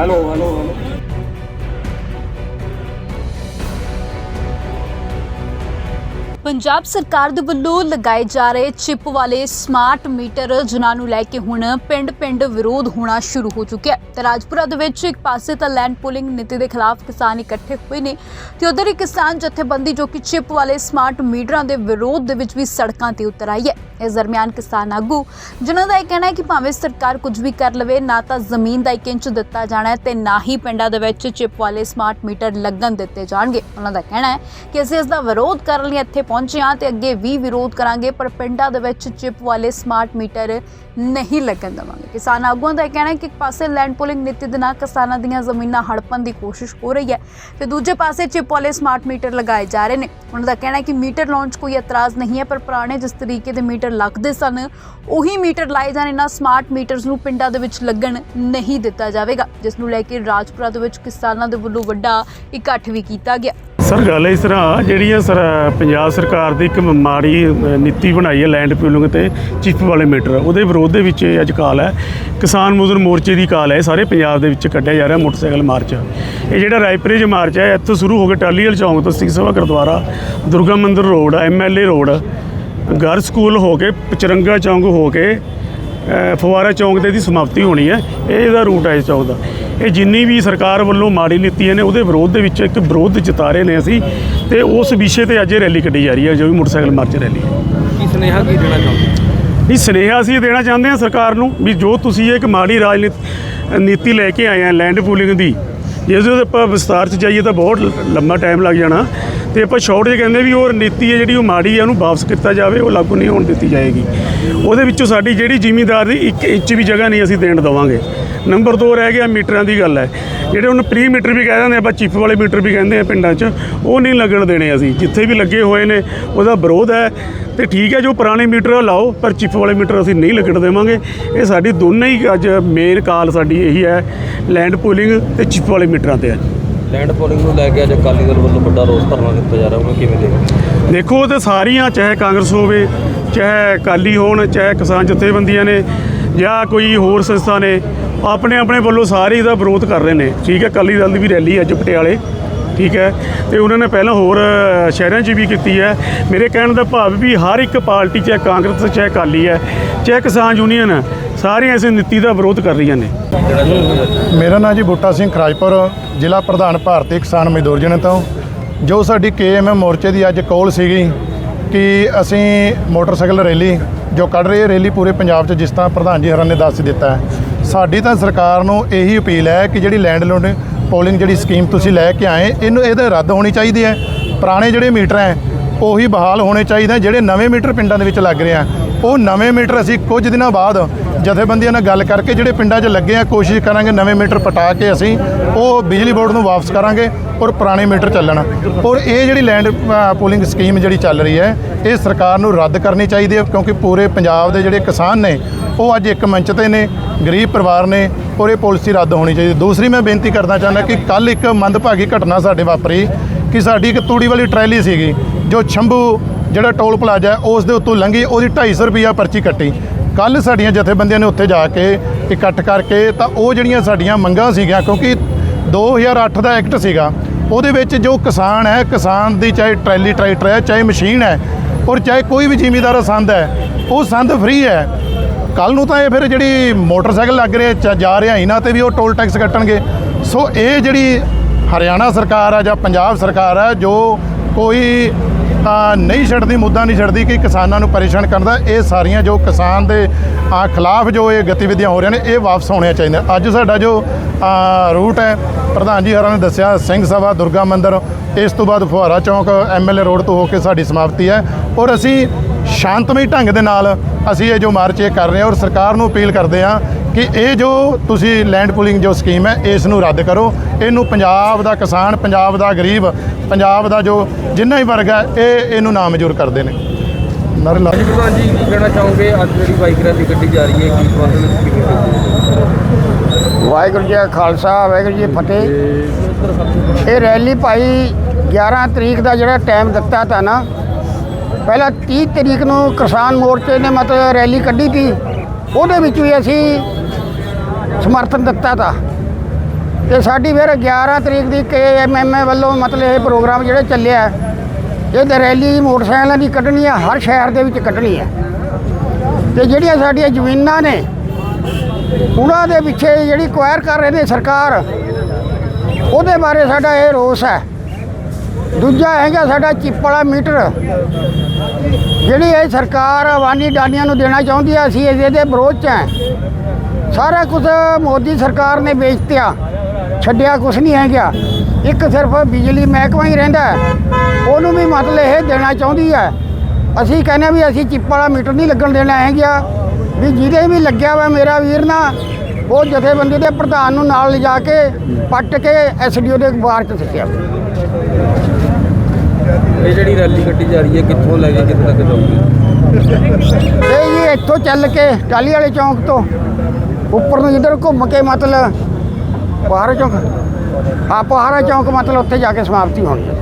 aló, aló. Punjab ਸਰਕਾਰ ਦੇ ਵੱਲੋਂ ਲਗਾਏ ਜਾ ਰਹੇ ਚਿਪ ਵਾਲੇ ਸਮਾਰਟ ਮੀਟਰ ਜਿਨ੍ਹਾਂ ਨੂੰ ਲੈ ਕੇ ਹੁਣ ਪਿੰਡ-ਪਿੰਡ ਵਿਰੋਧ ਹੋਣਾ ਸ਼ੁਰੂ ਹੋ ਚੁੱਕਿਆ ਹੈ। ਤੇ ਰਾਜਪੁਰਾ ਦੇ ਵਿੱਚ ਇੱਕ ਪਾਸੇ ਤਾਂ ਲੈਂਡ ਪੂਲਿੰਗ ਨੀਤੀ ਦੇ ਖਿਲਾਫ ਕਿਸਾਨ ਇਕੱਠੇ ਹੋਏ ਨੇ ਤੇ ਉਧਰ ਹੀ ਕਿਸਾਨ ਜਥੇਬੰਦੀ ਜੋ ਕਿ ਚਿਪ ਵਾਲੇ ਸਮਾਰਟ ਮੀਟਰਾਂ ਦੇ ਵਿਰੋਧ ਦੇ ਵਿੱਚ ਵੀ ਸੜਕਾਂ ਤੇ ਉਤਰ ਆਈ ਹੈ। ਇਸ ਦਰਮਿਆਨ ਕਿਸਾਨ ਆਗੂ, ਜਿਨ੍ਹਾਂ ਦਾ ਇਹ ਕਹਿਣਾ ਹੈ ਕਿ ਭਾਵੇਂ ਸਰਕਾਰ ਕੁਝ ਵੀ ਕਰ ਲਵੇ, ਨਾ ਤਾਂ ਜ਼ਮੀਨ ਦਾ ਇੱਕ ਇੰਚ ਦਿੱਤਾ ਜਾਣਾ ਹੈ ਤੇ ਨਾ ਹੀ ਪਿੰਡਾਂ ਦੇ ਵਿੱਚ ਚਿਪ ਵਾਲੇ ਸਮਾਰਟ ਮੀਟਰ ਲੱਗਣ ਦਿੱਤੇ ਜਾਣਗੇ। ਉਹਨਾਂ ਦਾ ਕਹਿਣਾ ਹੈ ਕਿ ਅਸੀਂ ਇਸ ਦਾ ਵਿਰੋਧ ਕਰਨ ਲਈ ਇੱਥੇ ਪਹੁੰਚ ਹਾਂ ਤੇ ਅੱਗੇ ਵੀ ਵਿਰੋਧ ਕਰਾਂਗੇ, ਪਰ ਪਿੰਡਾਂ ਦੇ ਵਿੱਚ ਚਿਪ ਵਾਲੇ ਸਮਾਰਟ ਮੀਟਰ ਨਹੀਂ ਲੱਗਣ ਦੇਵਾਂਗੇ। ਕਿਸਾਨ ਆਗੂਆਂ ਦਾ ਇਹ ਕਹਿਣਾ ਹੈ ਕਿ ਇੱਕ ਪਾਸੇ ਲੈਂਡ ਪੋਲਿੰਗ ਨੀਤੀ ਦੇ ਨਾਲ ਕਿਸਾਨਾਂ ਦੀਆਂ ਜ਼ਮੀਨਾਂ ਹੜਪਣ ਦੀ ਕੋਸ਼ਿਸ਼ ਹੋ ਰਹੀ ਹੈ ਤੇ ਦੂਜੇ ਪਾਸੇ ਚਿਪ ਵਾਲੇ ਸਮਾਰਟ ਮੀਟਰ ਲਗਾਏ ਜਾ ਰਹੇ ਨੇ। ਉਹਨਾਂ ਦਾ ਕਹਿਣਾ ਹੈ ਕਿ ਮੀਟਰ ਲਾਉਣ 'ਚ ਕੋਈ ਇਤਰਾਜ਼ ਨਹੀਂ ਹੈ, ਪਰ ਪੁਰਾਣੇ ਜਿਸ ਤਰੀਕੇ ਦੇ ਮੀਟਰ ਲੱਗਦੇ ਸਨ, ਉਹੀ ਮੀਟਰ ਲਾਏ ਜਾਣ, ਇਹਨਾਂ ਸਮਾਰਟ ਮੀਟਰਸ ਨੂੰ ਪਿੰਡਾਂ ਦੇ ਵਿੱਚ ਲੱਗਣ ਨਹੀਂ ਦਿੱਤਾ ਜਾਵੇਗਾ, ਜਿਸ ਨੂੰ ਲੈ ਕੇ ਰਾਜਪੁਰਾ ਦੇ ਵਿੱਚ ਕਿਸਾਨਾਂ ਦੇ ਵੱਲੋਂ ਵੱਡਾ ਇਕੱਠ ਵੀ ਕੀਤਾ ਗਿਆ। ਸਰ, ਗੱਲ ਇਸ ਤਰ੍ਹਾਂ ਜਿਹੜੀ ਹੈ ਸਰ, ਪੰਜਾਬ ਸਰਕਾਰ ਦੀ ਇੱਕ ਮਾੜੀ ਨੀਤੀ ਬਣਾਈ ਹੈ ਲੈਂਡ ਪੂਲਿੰਗ ਤੇ ਚਿੱਪ ਵਾਲੇ ਮੀਟਰ। ਉਹਦੇ ਵਿਰੋਧ ਦੇ ਵਿੱਚ ਇਹ ਅੱਜ ਕਾਲ ਹੈ ਕਿਸਾਨ ਮਜ਼ਦੂਰ ਮੋਰਚੇ ਦੀ ਕਾਲ ਹੈ ਇਹ ਸਾਰੇ ਪੰਜਾਬ ਦੇ ਵਿੱਚ ਕੱਢਿਆ ਜਾ ਰਿਹਾ ਮੋਟਰਸਾਈਕਲ ਮਾਰਚ। ਇਹ ਜਿਹੜਾ ਰਾਇਪੁਰੇ 'ਚ ਮਾਰਚ ਹੈ ਇੱਥੋਂ ਸ਼ੁਰੂ ਹੋ ਕੇ ਟਾਲੀਵਾਲ ਚੌਂਕ ਤੋਂ ਸਿੰਘ ਸਭਾ ਗੁਰਦੁਆਰਾ, ਦੁਰਗਾ ਮੰਦਿਰ ਰੋਡ ਐਮਐਲਏ ਰੋਡ, ਗਰ ਸਕੂਲ ਹੋ ਕੇ ਪਚਰੰਗਾ ਚੌਂਕ ਹੋ ਕੇ ਅ, ਫੁਆਰਾ ਚੌਂਕ ਤੇ ਦੀ ਸਮਾਪਤੀ ਹੋਣੀ ਹੈ। ਇਹ ਇਹਦਾ ਰੂਟ ਹੈ ਇਸ ਚੌਂਕ ਦਾ। ਇਹ ਜਿੰਨੀ ਵੀ ਸਰਕਾਰ ਵੱਲੋਂ ਮਾੜੀ ਨੀਤੀਆਂ ਨੇ ਉਹਦੇ ਵਿਰੋਧ ਦੇ ਵਿੱਚ ਇੱਕ ਵਿਰੋਧ ਜਤਾ ਰਹੇ ਨੇ ਅਸੀਂ ਤੇ ਉਸ ਵਿਸ਼ੇ ਤੇ ਅੱਜ ਇਹ ਰੈਲੀ ਕੱਢੀ ਜਾ ਰਹੀ ਹੈ ਜੋ ਵੀ ਮੋਟਰਸਾਈਕਲ ਮਾਰਚ ਰੈਲੀ ਹੈ। ਕੀ ਸੁਨੇਹਾ ਕੀ ਦੇਣਾ ਚਾਹੁੰਦੇ ਇਹ ਸੁਨੇਹਾ ਅਸੀਂ ਇਹ ਦੇਣਾ ਚਾਹੁੰਦੇ ਹਾਂ ਸਰਕਾਰ ਨੂੰ ਵੀ ਜੋ ਤੁਸੀਂ ਇਹ ਇੱਕ ਮਾੜੀ ਰਾਜਨੀਤੀ ਨੀਤੀ ਲੈ ਕੇ ਆਏ ਆ ਲੈਂਡ ਪੂਲਿੰਗ ਦੀ ਜੇ ਉਹਦੇ ਆਪਾਂ ਵਿਸਤਾਰ ਚ ਜਾਈਏ ਤਾਂ ਬਹੁਤ ਲੰਮਾ ਟਾਈਮ ਲੱਗ ਜਾਣਾ। ਤੇ ਆਪਾਂ ਸ਼ਾਰਟ 'ਚ ਕਹਿੰਦੇ ਵੀ ਉਹ ਨੀਤੀ ਹੈ ਜਿਹੜੀ ਉਹ ਮਾੜੀ ਹੈ, ਉਹਨੂੰ ਵਾਪਸ ਕੀਤਾ ਜਾਵੇ, ਉਹ ਲਾਗੂ ਨਹੀਂ ਹੋਣ ਦਿੱਤੀ ਜਾਏਗੀ। ਉਹਦੇ ਵਿੱਚੋਂ ਸਾਡੀ ਜਿਹੜੀ ਜ਼ਿਮੀਂਦਾਰ ਦੀ ਇੱਕ ਇੰਚ ਵੀ ਜਗ੍ਹਾ ਨਹੀਂ ਅਸੀਂ ਦੇਣ ਦੇਵਾਂਗੇ। ਨੰਬਰ 2 ਰਹਿ ਗਿਆ ਮੀਟਰਾਂ ਦੀ ਗੱਲ ਹੈ। ਜਿਹੜੇ ਉਹਨੂੰ ਪ੍ਰੀ ਮੀਟਰ ਵੀ ਕਹਿ ਦਿੰਦੇ ਆਪਾਂ ਚਿੱਪ ਵਾਲੇ ਮੀਟਰ ਵੀ ਕਹਿੰਦੇ ਆ ਪਿੰਡਾਂ 'ਚ, ਉਹ ਨਹੀਂ ਲੱਗਣ ਦੇਣੇ ਅਸੀਂ। ਜਿੱਥੇ ਵੀ ਲੱਗੇ ਹੋਏ ਨੇ, ਉਹਦਾ ਵਿਰੋਧ ਹੈ। ਤੇ ਠੀਕ ਹੈ, ਜੋ ਪੁਰਾਣੇ ਮੀਟਰ ਲਾਓ, ਪਰ ਚਿੱਪ ਵਾਲੇ ਮੀਟਰ ਅਸੀਂ ਨਹੀਂ ਲੱਗਣ ਦੇਵਾਂਗੇ। ਇਹ ਸਾਡੀ ਦੋਨੇ ਹੀ ਅੱਜ ਮੇਨ ਕਾਲ ਸਾਡੀ ਇਹੀ ਹੈ ਲੈਂਡ ਪੂਲਿੰਗ ਤੇ ਚਿੱਪ ਵਾਲੇ ਮੀਟਰਾਂ ਤੇ ਹੈ ਲੈਂਡ ਪੋਲਿੰਗ ਨੂੰ ਲੈ ਕੇ ਅੱਜ ਅਕਾਲੀ ਦਲ ਵੱਲੋਂ ਵੱਡਾ ਰੋਸ ਧਰਨਾ ਦਿੱਤਾ ਜਾ ਰਿਹਾ ਉਹਨੂੰ ਕਿਵੇਂ ਦੇਖਦੇ ਦੇਖੋ, ਉਹ ਤੇ ਸਾਰੀਆਂ ਚਾਹੇ ਕਾਂਗਰਸ ਹੋਵੇ, ਚਾਹੇ ਅਕਾਲੀ ਹੋਣ, ਚਾਹੇ ਕਿਸਾਨ ਜਥੇਬੰਦੀਆਂ ਨੇ, ਜਾਂ ਕੋਈ ਹੋਰ ਸੰਸਥਾ ਨੇ, ਆਪਣੇ ਆਪਣੇ ਵੱਲੋਂ ਸਾਰੇ ਇਹਦਾ ਵਿਰੋਧ ਕਰ ਰਹੇ ਨੇ। ਠੀਕ ਹੈ, ਅਕਾਲੀ ਦਲ ਦੀ ਵੀ ਰੈਲੀ ਅੱਜ ਪਟਿਆਲੇ, ਠੀਕ ਹੈ, ਤੇ ਉਹਨਾਂ ਨੇ ਪਹਿਲਾਂ ਹੋਰ ਸ਼ਹਿਰਾਂ 'ਚ ਵੀ ਕੀਤੀ ਹੈ। ਮੇਰੇ ਕਹਿਣ ਦਾ ਭਾਵ ਵੀ ਹਰ ਇੱਕ ਪਾਰਟੀ, ਚਾਹੇ ਕਾਂਗਰਸ, ਚਾਹੇ ਅਕਾਲੀ ਹੈ, ਚਾਹੇ ਕਿਸਾਨ ਯੂਨੀਅਨ ਹੈ, ਸਾਰੀਆਂ ਇਸ ਨੀਤੀ ਦਾ ਵਿਰੋਧ ਕਰ ਰਹੀਆਂ ਨੇ। ਮੇਰਾ ਨਾਮ ਜੀ ਬੂਟਾ ਸਿੰਘ ਖਰਾਜਪੁਰ ਜ਼ਿਲ੍ਹਾ ਪ੍ਰਧਾਨ ਭਾਰਤੀ ਕਿਸਾਨ ਮਜ਼ਦੂਰ ਯੂਨੀਅਨ ਤੋਂ। ਜੋ ਸਾਡੀ ਕੇਐਮਐਮ ਮੋਰਚੇ ਦੀ ਅੱਜ ਕੋਲ ਸੀਗੀ ਕਿ ਅਸੀਂ ਮੋਟਰਸਾਈਕਲ ਰੈਲੀ ਜੋ ਕੱਢ ਰਹੀ ਹੈ ਰੈਲੀ ਪੂਰੇ ਪੰਜਾਬ 'ਚ ਜਿਸ ਤਰ੍ਹਾਂ ਪ੍ਰਧਾਨ ਜੀ ਹਰਾਂ ਨੇ ਦੱਸ ਦਿੱਤਾ ਸਾਡੀ ਤਾਂ ਸਰਕਾਰ ਨੂੰ ਇਹੀ ਅਪੀਲ ਹੈ ਕਿ ਜਿਹੜੀ ਲੈਂਡ ਲੋਡ ਪੋਲਿੰਗ ਜਿਹੜੀ ਸਕੀਮ ਤੁਸੀਂ ਲੈ ਕੇ ਆਏ ਇਹਨੂੰ ਇਹਦੇ ਰੱਦ ਹੋਣੀ ਚਾਹੀਦੀ ਹੈ। ਪੁਰਾਣੇ ਜਿਹੜੇ ਮੀਟਰ ਹੈ ਉਹੀ ਬਹਾਲ ਹੋਣੇ ਚਾਹੀਦੇ ਜਿਹੜੇ ਨਵੇਂ ਮੀਟਰ ਪਿੰਡਾਂ ਦੇ ਵਿੱਚ ਲੱਗ ਰਹੇ ਆ। ਉਹ ਨਵੇਂ ਮੀਟਰ ਅਸੀਂ ਕੁਝ ਦਿਨਾਂ ਬਾਅਦ ਜਥੇਬੰਦੀਆਂ ਨਾਲ ਗੱਲ ਕਰਕੇ ਜਿਹੜੇ ਪਿੰਡਾਂ 'ਚ ਲੱਗੇ ਆ, ਕੋਸ਼ਿਸ਼ ਕਰਾਂਗੇ ਨਵੇਂ ਮੀਟਰ ਪਟਾ ਕੇ ਅਸੀਂ ਉਹ ਬਿਜਲੀ ਬੋਰਡ ਨੂੰ ਵਾਪਸ ਕਰਾਂਗੇ ਔਰ ਪੁਰਾਣੇ ਮੀਟਰ ਚੱਲਣ। ਔਰ ਇਹ ਜਿਹੜੀ ਲੈਂਡ ਪੂਲਿੰਗ ਸਕੀਮ ਜਿਹੜੀ ਚੱਲ ਰਹੀ ਹੈ, ਇਹ ਸਰਕਾਰ ਨੂੰ ਰੱਦ ਕਰਨੀ ਚਾਹੀਦੀ ਹੈ ਕਿਉਂਕਿ ਪੂਰੇ ਪੰਜਾਬ ਦੇ ਜਿਹੜੇ ਕਿਸਾਨ ਨੇ, ਉਹ ਅੱਜ ਇੱਕ ਮੰਚ ਤੇ ਨੇ, ਗਰੀਬ ਪਰਿਵਾਰ ਨੇ, ਔਰ ਇਹ ਪਾਲਿਸੀ ਰੱਦ ਹੋਣੀ ਚਾਹੀਦੀ। ਦੂਸਰੀ ਮੈਂ ਬੇਨਤੀ ਕਰਨਾ ਚਾਹੁੰਦਾ ਕਿ ਕੱਲ ਇੱਕ ਮੰਦਭਾਗੀ ਘਟਨਾ ਸਾਡੇ ਵਾਪਰੀ ਕਿ ਸਾਡੀ ਇੱਕ ਤੂੜੀ ਵਾਲੀ ਟਰੈਲੀ ਸੀਗੀ, ਜੋ ਛੰਭੂ ਜਿਹੜਾ ਟੋਲ ਪਲਾਜ਼ਾ ਹੈ, ਉਸ ਦੇ ਉੱਤੋਂ ਲੰਘੀ ਉਹਦੀ 250 ਰੁਪਿਆ ਪਰਚੀ ਕੱਟੀ। ਕੱਲ ਸਾਡੀਆਂ ਜਥੇਬੰਦੀਆਂ ਨੇ ਉੱਥੇ ਜਾ ਕੇ ਇਕੱਠ ਕਰਕੇ ਤਾਂ ਉਹ ਜਿਹੜੀਆਂ ਸਾਡੀਆਂ ਮੰਗਾਂ ਸੀਗੀਆਂ ਕਿਉਂਕਿ 2008 ਦਾ ਐਕਟ ਸੀਗਾ ਉਹਦੇ ਵਿੱਚ ਜੋ ਕਿਸਾਨ ਹੈ ਕਿਸਾਨ ਦੀ ਚਾਹੇ ਟਰੈਲੀ ਟਰੈਕਟਰ ਹੈ ਚਾਹੇ ਮਸ਼ੀਨ ਹੈ ਔਰ ਚਾਹੇ ਕੋਈ ਵੀ ਜ਼ਿਮੀਦਾਰ ਸੰਦ ਹੈ ਉਹ ਸੰਦ ਫ੍ਰੀ ਹੈ। ਕੱਲ ਨੂੰ ਤਾਂ ਇਹ ਫਿਰ ਜਿਹੜੀ ਮੋਟਰਸਾਈਕਲ ਲੱਗ ਰਿਹਾ ਚ- ਜਾ ਰਿਹਾ ਇਹਨਾਂ ਤੇ ਵੀ ਉਹ ਟੋਲ ਟੈਕਸ ਕੱਟਣਗੇ। ਸੋ ਇਹ ਜਿਹੜੀ ਹਰਿਆਣਾ ਸਰਕਾਰ ਆ ਜਾਂ ਪੰਜਾਬ ਸਰਕਾਰ ਆ ਜੋ ਕੋਈ ਨਹੀਂ ਛੱਡਦੀ, ਮੁੱਦਾ ਨਹੀਂ ਛੱਡਦੀ ਕਿ ਕਿਸਾਨਾਂ ਨੂੰ ਪਰੇਸ਼ਾਨ ਕਰਨ ਦਾ। ਇਹ ਸਾਰੀਆਂ ਜੋ ਕਿਸਾਨ ਦੇ ਖਿਲਾਫ ਜੋ ਇਹ ਗਤੀਵਿਧੀਆਂ ਹੋ ਰਹੀਆਂ ਨੇ, ਇਹ ਵਾਪਸ ਹੋਣੀਆਂ ਚਾਹੀਦੀਆਂ। ਅੱਜ ਸਾਡਾ ਜੋ ਰੂਟ ਹੈ, ਪ੍ਰਧਾਨ ਜੀ ਹਰਾਂ ਨੇ ਦੱਸਿਆ, ਸਿੰਘ ਸਭਾ, ਦੁਰਗਾ ਮੰਦਿਰ, ਇਸ ਤੋਂ ਬਾਅਦ ਫੁਹਾਰਾ ਚੌਂਕ ਐਮਐਲਏ ਰੋਡ ਤੋਂ ਹੋ ਕੇ ਸਾਡੀ ਸਮਾਪਤੀ ਹੈ। ਔਰ ਅਸੀਂ ਸ਼ਾਂਤਮਈ ਢੰਗ ਦੇ ਨਾਲ ਅਸੀਂ ਇਹ ਜੋ ਮਾਰਚ ਇਹ ਕਰ ਰਹੇ ਹਾਂ ਔਰ ਸਰਕਾਰ ਨੂੰ ਅਪੀਲ ਕਰਦੇ ਹਾਂ ਕਿ ਇਹ ਜੋ ਤੁਸੀਂ ਲੈਂਡ ਪੂਲਿੰਗ ਜੋ ਸਕੀਮ ਹੈ ਇਸ ਨੂੰ ਰੱਦ ਕਰੋ। ਇਹਨੂੰ ਪੰਜਾਬ ਦਾ ਕਿਸਾਨ ਪੰਜਾਬ ਦਾ ਗਰੀਬ ਪੰਜਾਬ ਦਾ ਜੋ ਜਿੰਨਾ ਹੀ ਵਰਗ ਹੈ ਇਹ ਇਹਨੂੰ ਨਾਮਨਜ਼ੂਰ ਕਰਦੇ ਨੇ। ਨਾਰੇ ਲਾ ਪ੍ਰਧਾਨ ਜੀ ਕੀ ਕਹਿਣਾ ਚਾਹੋਗੇ? ਅੱਜ ਜਿਹੜੀ ਬਾਈਕ ਰੈਲੀ ਕੱਢੀ ਜਾ ਰਹੀ ਹੈ ਕੀ ਵਿੱਚ ਕਿਵੇਂ ਦੇਖਦੇ ਵਾਹਿਗੁਰੂ ਜੀ ਕਾ ਖਾਲਸਾ ਵਾਹਿਗੁਰੂ ਜੀ ਫਤਿਹ। ਇਹ ਰੈਲੀ ਭਾਈ 11 ਤਰੀਕ ਦਾ ਜਿਹੜਾ ਟਾਈਮ ਦਿੱਤਾ ਤਾ ਨਾ ਪਹਿਲਾਂ 30 ਤਰੀਕ ਨੂੰ ਕਿਸਾਨ ਮੋਰਚੇ ਨੇ ਮਤਲਬ ਰੈਲੀ ਕੱਢੀ ਤੀ। ਉਹਦੇ ਵਿੱਚ ਵੀ ਅਸੀਂ ਸਮਰਥਨ ਦਿੱਤਾ ਤਾ। ਤੇ ਸਾਡੀ ਫਿਰ 11 ਤਰੀਕ ਦੀ ਕੇਐਮਐਮਏ ਵੱਲੋਂ ਮਤਲਬ ਇਹ ਪ੍ਰੋਗਰਾਮ ਜਿਹੜਾ ਚੱਲਿਆ, ਇਹ ਤੇ ਰੈਲੀ, ਮੋਟਰਸਾਈਕਲਾਂ ਦੀ ਕੱਢਣੀ ਹੈ ਹਰ ਸ਼ਹਿਰ ਦੇ ਵਿੱਚ ਕੱਢਣੀ ਹੈ ਤੇ ਜਿਹੜੀਆਂ ਸਾਡੀਆਂ ਜ਼ਮੀਨਾਂ ਨੇ, ਉਹਨਾਂ ਦੇ ਪਿੱਛੇ ਜਿਹੜੀ ਕੁਆਇਰ ਕਰ ਰਹੇ ਨੇ ਸਰਕਾਰ, ਉਹਦੇ ਬਾਰੇ ਸਾਡਾ ਇਹ ਰੋਸ ਹੈ। ਦੂਜਾ ਹੈਗਾ ਸਾਡਾ ਚਿੱਪ ਵਾਲਾ ਮੀਟਰ, ਜਿਹੜੀ ਇਹ ਸਰਕਾਰ ਅਵਾਨੀ ਡਾਨੀਆਂ ਨੂੰ ਦੇਣਾ ਚਾਹੁੰਦੀ ਹੈ ਅਸੀਂ ਇਹਦੇ ਵਿਰੋਧ 'ਚ ਹਾਂ। ਸਾਰਾ ਕੁਝ ਮੋਦੀ ਸਰਕਾਰ ਨੇ ਵੇਚਤਿਆ। ਛੱਡਿਆ ਕੁਝ ਨਹੀਂ ਹੈਗਾ। ਇੱਕ ਸਿਰਫ ਬਿਜਲੀ ਮਹਿਕਮਾ ਹੀ ਰਹਿੰਦਾ ਹੈ। ਉਹਨੂੰ ਵੀ ਮਤਲਬ ਇਹ ਦੇਣਾ ਚਾਹੁੰਦੀ ਹੈ। ਅਸੀਂ ਕਹਿੰਦੇ ਹਾਂ ਵੀ ਅਸੀਂ ਚਿੱਪ ਵਾਲਾ ਮੀਟਰ ਨਹੀਂ ਲੱਗਣ ਦੇਣਾ ਹੈਗਾ। ਵੀ ਜਿਹਦੇ ਵੀ ਲੱਗਿਆ ਵਾ ਮੇਰਾ ਵੀਰ ਨਾ ਉਹ ਜਥੇਬੰਦੀ ਦੇ ਪ੍ਰਧਾਨ ਨੂੰ ਨਾਲ ਲਿਜਾ ਕੇ ਪੱਟ ਕੇ ਐਸਡੀਓ ਦੇ ਅਖਬਾਰ 'ਚ ਸਿੱਟਿਆ। ਇਹ ਜਿਹੜੀ ਰੈਲੀ ਕੱਢੀ ਜਾ ਰਹੀ ਹੈ ਕਿੱਥੋਂ ਲੈ ਕੇ ਕਿੱਥੇ ਤੱਕ ਜਾਊਗੀ ਇਹ ਜੀ ਇੱਥੋਂ ਚੱਲ ਕੇ ਟਾਲੀ ਵਾਲੇ ਚੌਂਕ ਤੋਂ। ਉੱਪਰ ਨੂੰ ਜਿੱਧਰ ਘੁੰਮ ਕੇ ਮਤਲਬ ਪਹਾੜਾ ਚੌਂਕ ਆ ਪਹਾੜਾ ਚੌਂਕ ਮਤਲਬ ਉੱਥੇ ਜਾ ਕੇ ਸਮਾਪਤੀ ਹੋਣੀ ਹੈ।